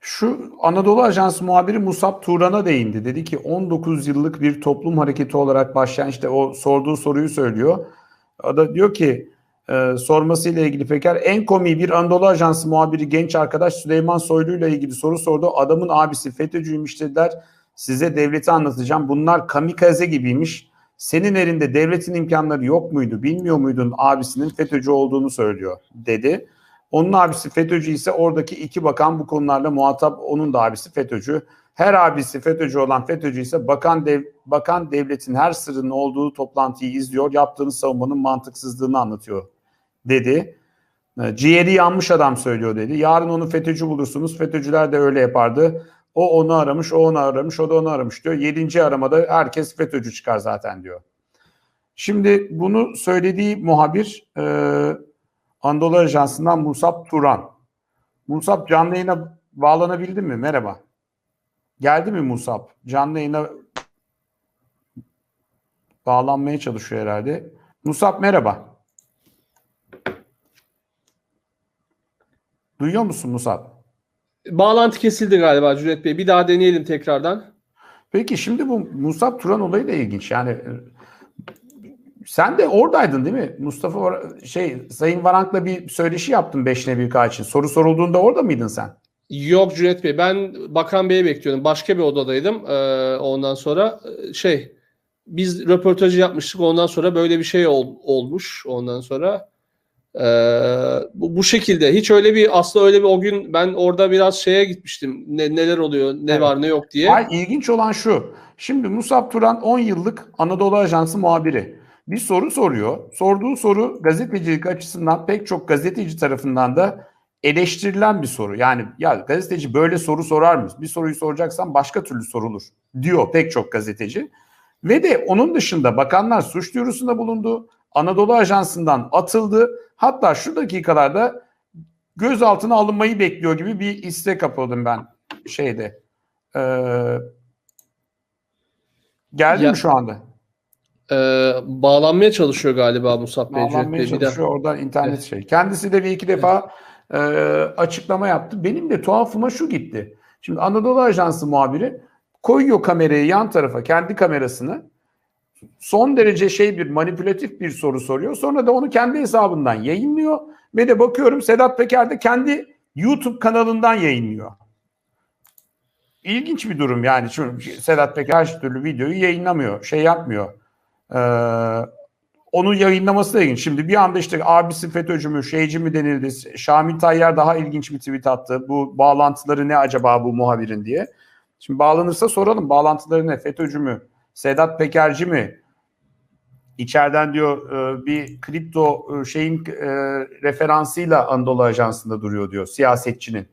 Şu Anadolu Ajansı muhabiri Musab Turan'a değindi. Dedi ki 19 yıllık bir toplum hareketi olarak başlayan işte o sorduğu soruyu söylüyor. O da diyor ki e, sormasıyla ilgili Peker en komiği bir Anadolu Ajansı muhabiri genç arkadaş Süleyman Soylu ile ilgili soru sordu. Adamın abisi FETÖ'cüymüş dediler. Size devleti anlatacağım. Bunlar kamikaze gibiymiş. Senin elinde devletin imkanları yok muydu? Bilmiyor muydun abisinin FETÖ'cü olduğunu söylüyor dedi. Onun abisi FETÖ'cü ise oradaki iki bakan bu konularla muhatap. Onun da abisi FETÖ'cü. Her abisi FETÖ'cü olan FETÖ'cü ise bakan dev, bakan devletin her sırrının olduğu toplantıyı izliyor. Yaptığınız savunmanın mantıksızlığını anlatıyor dedi. E, Ciğeri yanmış adam söylüyor dedi. Yarın onu FETÖ'cü bulursunuz. FETÖ'cüler de öyle yapardı. O onu aramış, o onu aramış, o da onu aramış diyor. Yedinci aramada herkes FETÖ'cü çıkar zaten diyor. Şimdi bunu söylediği muhabir e, Anadolu Ajansı'ndan Musab Turan. Musab canlı yayına bağlanabildin mi? Merhaba. Geldi mi Musab? Canlı yayına bağlanmaya çalışıyor herhalde. Musab merhaba. Duyuyor musun Musab? Bağlantı kesildi galiba Cüneyt Bey. Bir daha deneyelim tekrardan. Peki şimdi bu Musab Turan olayı da ilginç. Yani sen de oradaydın değil mi? Mustafa şey Sayın Varank'la bir söyleşi yaptın 5 bir için. Soru sorulduğunda orada mıydın sen? Yok Cüneyt Bey. Ben Bakan Bey'i bekliyordum. Başka bir odadaydım. Ee, ondan sonra e, şey biz röportajı yapmıştık. Ondan sonra böyle bir şey ol- olmuş. Ondan sonra ee, bu, bu şekilde. Hiç öyle bir aslında öyle bir o gün ben orada biraz şeye gitmiştim. Ne, neler oluyor, ne Evet. var ne yok diye. Ay, ilginç olan şu. Şimdi Musab Turan 10 yıllık Anadolu Ajansı muhabiri. Bir soru soruyor. Sorduğu soru gazetecilik açısından pek çok gazeteci tarafından da eleştirilen bir soru. Yani ya gazeteci böyle soru sorar mı? Bir soruyu soracaksan başka türlü sorulur diyor pek çok gazeteci. Ve de onun dışında bakanlar suç duyurusunda bulundu. Anadolu Ajansı'ndan atıldı. Hatta şu dakikalarda gözaltına alınmayı bekliyor gibi bir istek kapıldım ben şeyde. Ee, geldi Ya- mi şu anda? Ee, bağlanmaya çalışıyor galiba Musab Bey. Bağlanmaya Bey. Bir çalışıyor oradan internet Evet. şey. Kendisi de bir iki defa e, açıklama yaptı. Benim de tuhafıma şu gitti. Şimdi Anadolu Ajansı muhabiri koyuyor kamerayı yan tarafa kendi kamerasını. Son derece şey bir manipülatif bir soru soruyor. Sonra da onu kendi hesabından yayınlıyor ve de bakıyorum Sedat Peker de kendi YouTube kanalından yayınlıyor. İlginç bir durum yani. Çünkü Sedat Peker her türlü videoyu yayınlamıyor. Şey yapmıyor. Ee, onun yayınlaması da ilginç. Şimdi bir anda işte abisi FETÖ'cü mü, şeyci mi denildi. Şamil Tayyar daha ilginç bir tweet attı. Bu bağlantıları ne acaba bu muhabirin diye. Şimdi bağlanırsa soralım. Bağlantıları ne? FETÖ'cü mü? Sedat Pekerci mi? İçeriden diyor e, bir kripto e, şeyin e, referansıyla Anadolu Ajansı'nda duruyor diyor siyasetçinin.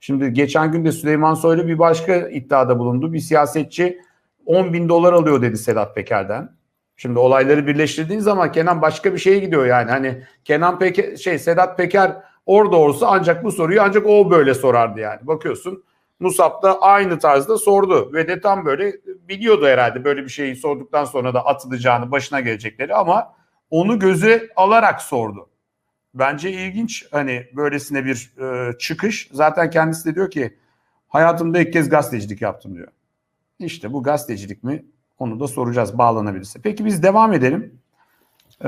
Şimdi geçen gün de Süleyman Soylu bir başka iddiada bulundu. Bir siyasetçi 10 bin dolar alıyor dedi Sedat Peker'den. Şimdi olayları birleştirdiğin zaman Kenan başka bir şeye gidiyor yani. Hani Kenan Peker, şey Sedat Peker orada olsa ancak bu soruyu ancak o böyle sorardı yani. Bakıyorsun Musab da aynı tarzda sordu ve de tam böyle biliyordu herhalde böyle bir şeyi sorduktan sonra da atılacağını, başına gelecekleri ama onu göze alarak sordu. Bence ilginç hani böylesine bir e, çıkış. Zaten kendisi de diyor ki hayatımda ilk kez gazetecilik yaptım diyor. İşte bu gazetecilik mi? Onu da soracağız bağlanabilirse. Peki biz devam edelim.